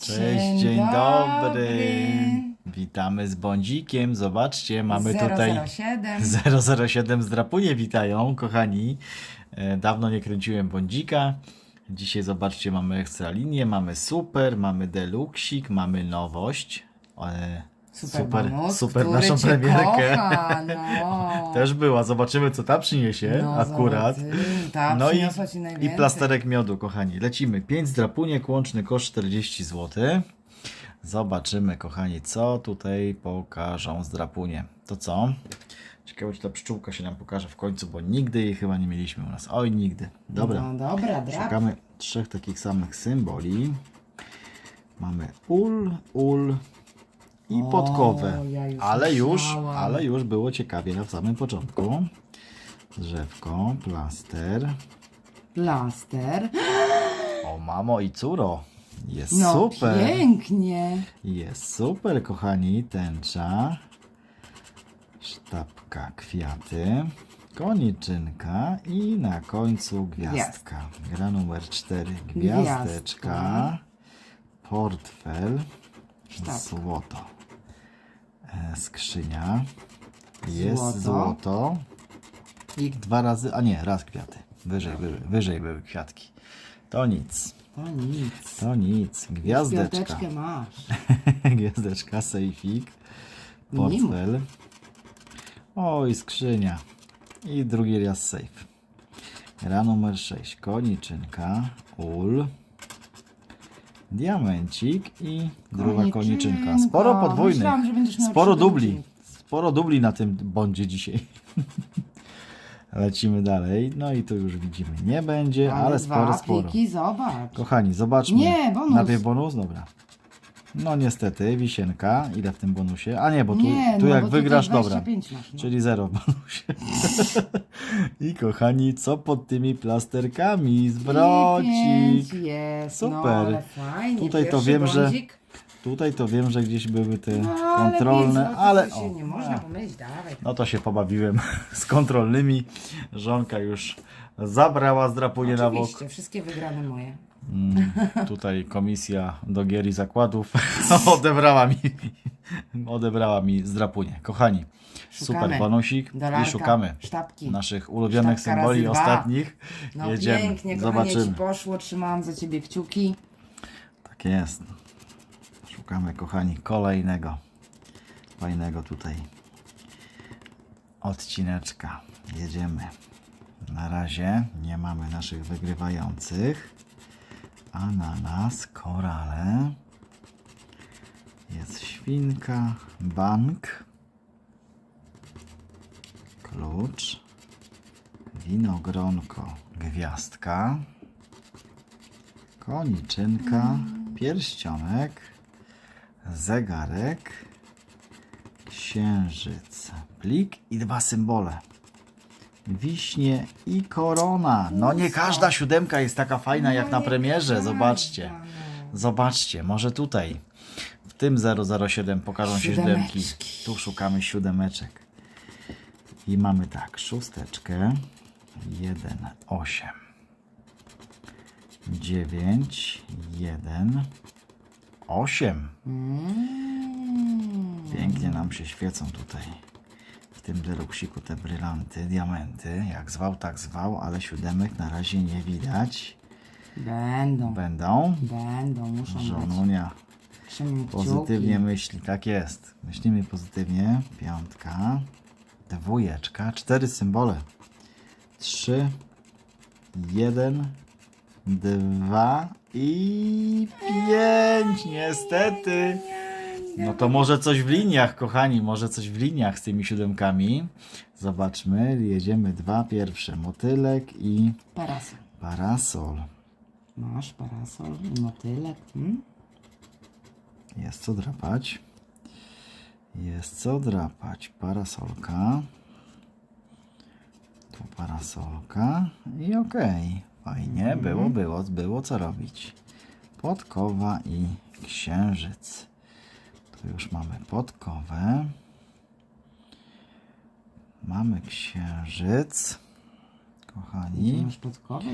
Cześć, dzień, dobry. Witamy z bądzikiem. Zobaczcie, mamy tutaj 007. 007 z Drapunie. Witają, kochani. E, Dawno nie kręciłem bądzika. Dzisiaj zobaczcie, mamy ekstra linię, mamy super, mamy deluksik, mamy nowość. E, Super, super, bonus, super który naszą premierkę. Kocha, no. Też była, zobaczymy co ta przyniesie no, akurat. Ta No i, i plasterek miodu, kochani. Lecimy. 5 drapuniek, łączny koszt 40 zł. Zobaczymy, kochani, co tutaj pokażą z drapunie. To co? Ciekawe, czy ta pszczółka się nam pokaże w końcu, bo nigdy jej chyba nie mieliśmy u nas. Oj, nigdy. Dobra. No dobra, drap. Szukamy trzech takich samych symboli. Mamy ul, ul i O, podkowę. ja już ale już, myślałam. ale już było ciekawie na samym początku. Drzewko, plaster. Plaster. O mamo i córo. Jest No super. pięknie. Jest super, kochani. Tęcza. Sztabka, kwiaty. Koniczynka i na końcu gwiazdka. Gra numer 4. Gwiazdeczka. Gwiazdka. Portfel. Sztabka. Złoto. E, skrzynia. Jest Złoto. złoto. I Dwa razy, a nie, raz kwiaty. Wyżej, wyżej, wyżej były kwiatki. To nic. to nic. To nic. Gwiazdeczka. Piąteczkę masz. Gwiazdeczka, sejfik, portfel. Oj, skrzynia. I drugi raz sejf. Gra numer 6. Koniczynka, ul, diamencik i druga koniczynka. Sporo podwójnych. Myślałam, że będziesz miał Sporo trzy dubli. Sporo dubli na tym bądzie dzisiaj. Lecimy dalej. No i tu już widzimy, nie będzie, ale, sporo, dwa sporo. pliki, zobacz. Kochani, zobaczmy. Nie, bonus. Najpierw bonus, dobra. No niestety, wisienka. Ile w tym bonusie? A nie, bo tu, Nie, tu no, jak bo tutaj wygrasz, dobra. 25 masz, no. Czyli zero w bonusie. I kochani, co pod tymi plasterkami? Zwrocik. Pięć Jest, No, Super. ale fajnie. Tutaj to Pierwszy wiem, że bądzik. Tutaj to wiem, że gdzieś były te No, ale kontrolne, no to ale. się o, nie można a. pomylić, dawaj. No to się pobawiłem z kontrolnymi. Żonka już zabrała zdrapunie na bok. Oczywiście, wszystkie wygrane moje. Mm, tutaj komisja do gier i zakładów odebrała mi, odebrała mi zdrapunie. Kochani, super Szukamy. bonusik Dolarka, i szukamy sztabki. naszych ulubionych Sztabka symboli ostatnich. No Jedziemy, pięknie, kochanie, ci zobaczymy. poszło, trzymałam za ciebie kciuki. Tak jest. Szukamy, kochani, kolejnego fajnego tutaj odcineczka. Jedziemy. Na razie nie mamy naszych wygrywających, a na nas korale. Jest świnka, bank, klucz, winogronko, gwiazdka, koniczynka, pierścionek, zegarek, księżyc, plik i dwa symbole. Wiśnie i korona. No nie każda siódemka jest taka fajna jak na premierze. Zobaczcie. Zobaczcie, może tutaj tym 007 pokażą się siódemki. Tu szukamy siódemeczek. I mamy tak, szósteczkę, 1, 8, 9, 1, 8. Mm. Pięknie nam się świecą tutaj w tym deluksiku te brylanty, diamenty. Jak zwał, tak zwał, ale siódemek na razie nie widać. Będą, Będą. będą, muszą być. Żonunia Pozytywnie myśli, tak jest. Myślimy pozytywnie. Piątka, dwójeczka, cztery symbole. Trzy, jeden, dwa i pięć. Niestety. No to może coś w liniach, kochani, może coś w liniach z tymi siódemkami. Zobaczmy, jedziemy dwa pierwsze. Motylek i Parasol. parasol. Masz parasol i motylek. Hmm? Jest co drapać. Jest co drapać. Parasolka. Tu parasolka. I okej. Fajnie. Było, było, było co robić. Podkowa i księżyc. Tu już mamy podkowę. Mamy księżyc. Kochani.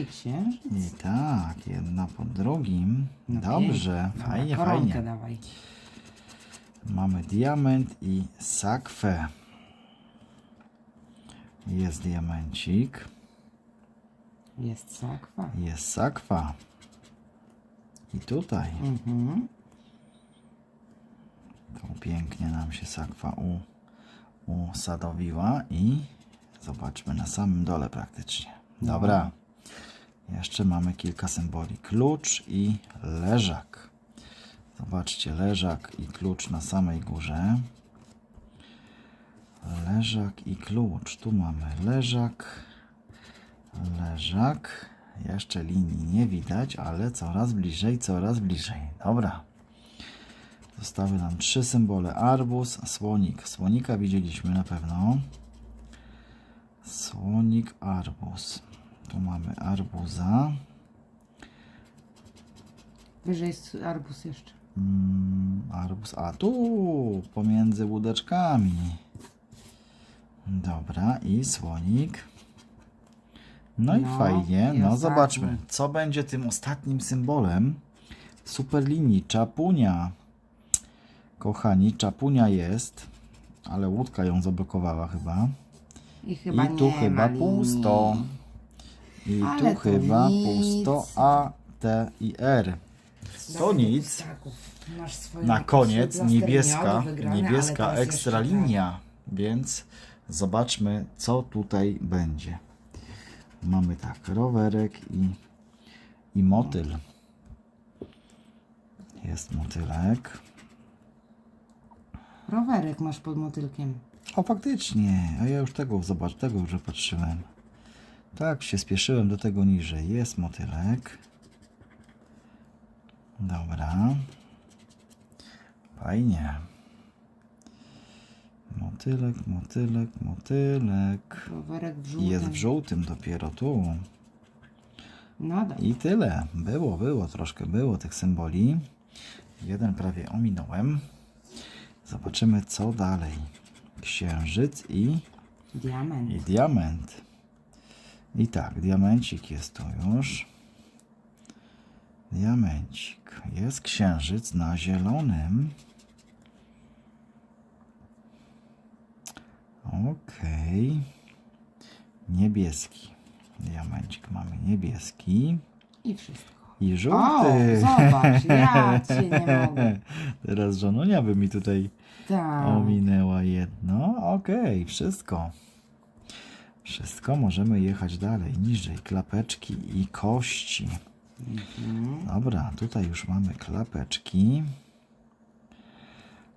i księżyc? I tak, jedna po drugim. No Dobrze, pięknie. Dobra, fajnie, fajnie. dawaj. Mamy diament i sakwę. Jest diamencik, Jest sakwa. jest sakwa. I tutaj, Mhm. tu pięknie nam się sakwa u, usadowiła i zobaczmy na samym dole praktycznie. Dobra. Jeszcze mamy kilka symboli. Klucz i leżak. Zobaczcie, leżak i klucz na samej górze. Leżak i klucz. Tu mamy leżak, leżak. Jeszcze linii nie widać, ale coraz bliżej, coraz bliżej. Dobra. Zostały nam trzy symbole. Arbuz, słonik. Słonika widzieliśmy na pewno. Słonik, arbuz. Tu mamy arbuza. Wyżej jest arbus jeszcze. Mm, arbuz. A tu pomiędzy łódeczkami. Dobra, i słonik. No, i No, fajnie. i No, ostatni. zobaczmy, co będzie tym ostatnim symbolem superlinii. Czapunia. Kochani, czapunia jest, ale łódka ją zablokowała chyba. I chyba I tu chyba pusto. I Ale tu to chyba nic. pusto A, T i R. To nic. ptaków. Masz swoją Na koniec niebieska, miodu wygrane, ale niebieska ekstra jeszcze linia, więc zobaczmy co tutaj będzie. Mamy tak, rowerek i, i motyl. Jest motylek. Rowerek masz pod motylkiem. O faktycznie, a ja już tego, zobacz, tego już patrzyłem. Tak, się spieszyłem do tego niżej. Jest motylek. Dobra. Fajnie. Motylek, motylek, motylek. Rowerek w żółtym. Jest w żółtym dopiero tu. No dobra. I tyle. Było, było, troszkę było tych symboli. Jeden prawie ominąłem. Zobaczymy co dalej. Księżyc i Diament. i diament. I tak, diamencik jest tu już. Diamencik. Jest księżyc na zielonym. Okej. Niebieski. Diamencik mamy niebieski. I wszystko. I O, żółty. zobacz, ja cię nie mogę. Teraz żonunia by mi tutaj Tak. Ominęła jedno. Okej, wszystko. Wszystko. Możemy jechać dalej. Niżej. Klapeczki i kości. Mhm. Dobra, tutaj już mamy klapeczki.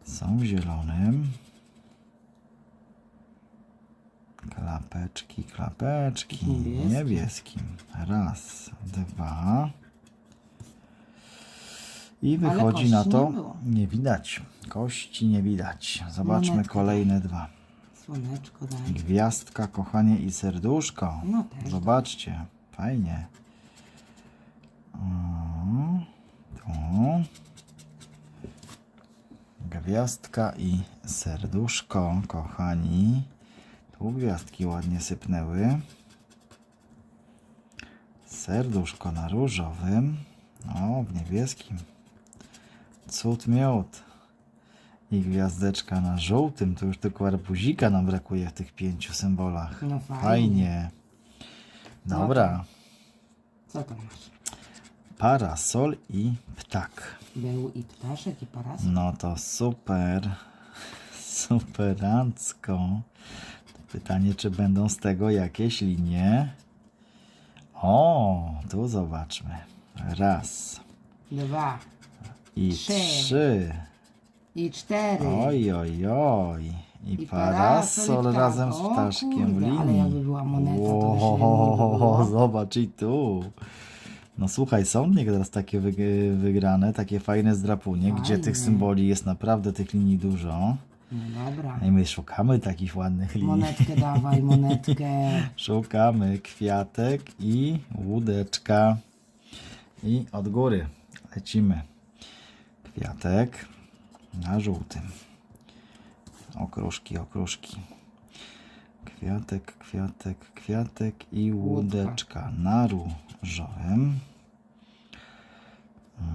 Są w zielonym. Klapeczki, klapeczki. Niebieskim. Niebieskim. Raz, dwa. I wychodzi na to. nie. Nie widać. Kości nie widać. Zobaczmy Monetkę kolejne dwa. Słoneczko daj. Gwiazdka, kochanie i serduszko. No. Zobaczcie, fajnie. O, tu. Gwiazdka i serduszko, kochani. Tu gwiazdki ładnie sypnęły. Serduszko na różowym. O, w niebieskim. Cud miód. I gwiazdeczka na żółtym. To już tylko arbuzika nam brakuje w tych pięciu symbolach. No fajnie. Fajnie. Dobra. Co to masz? Parasol i ptak. Był i ptaszek, i parasol. No to super. Superancko. Pytanie, czy będą z tego jakieś linie? O, tu zobaczmy. Raz Dwa. I Trzy. trzy. I cztery. Oj, oj, oj. I, I parasol ptak. razem z ptaszkiem w kurde, linii. ale jakby była moneta, to by nie. Zobacz i tu. No słuchaj, są teraz takie wyg- wygrane, takie fajne zdrapunie, gdzie tych Fajne. symboli jest naprawdę tych linii dużo. No dobra. I my szukamy takich ładnych linii. Monetkę dawaj, monetkę. Szukamy kwiatek i łódeczka. I od góry lecimy. Kwiatek na żółtym. Okruszki, okruszki. Kwiatek, kwiatek, kwiatek i łódeczka na różowym.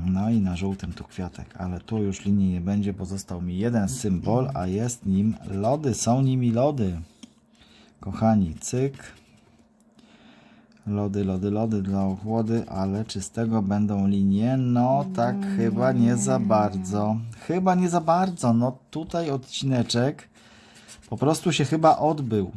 No i na żółtym tu kwiatek, ale tu już linii nie będzie, bo został mi jeden symbol, a jest nim lody, są nimi lody. Kochani, cyk. Lody, lody, lody dla ochłody, ale czy z tego będą linie? No tak chyba nie za bardzo. Chyba nie za bardzo. No tutaj odcineczek po prostu się chyba odbył.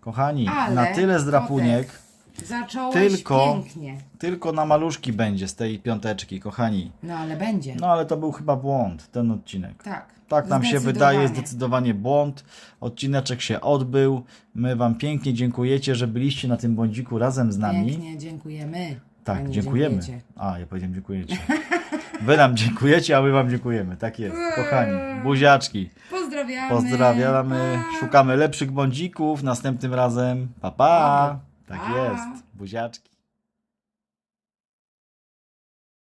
Kochani, Ale na tyle zdrapuniek, Zacząłeś Tylko- pięknie. tylko na maluszki będzie z tej piąteczki, kochani. No ale będzie. No ale to był chyba błąd, ten odcinek. Tak. Tak nam się wydaje, zdecydowanie błąd. Odcineczek się odbył. My Wam pięknie dziękujecie, że byliście na tym błądziku razem z nami. Pięknie, dziękujemy. Tak, A nie dziękujemy. dziękujecie. A, ja powiedziałem dziękujecie. Wy nam dziękujecie, a my Wam dziękujemy. Tak jest, kochani. Buziaczki. Pozdrawiamy. Pozdrawiamy. Szukamy lepszych błądzików. Następnym razem. Pa, pa. Pa. Tak jest. Buziaczki.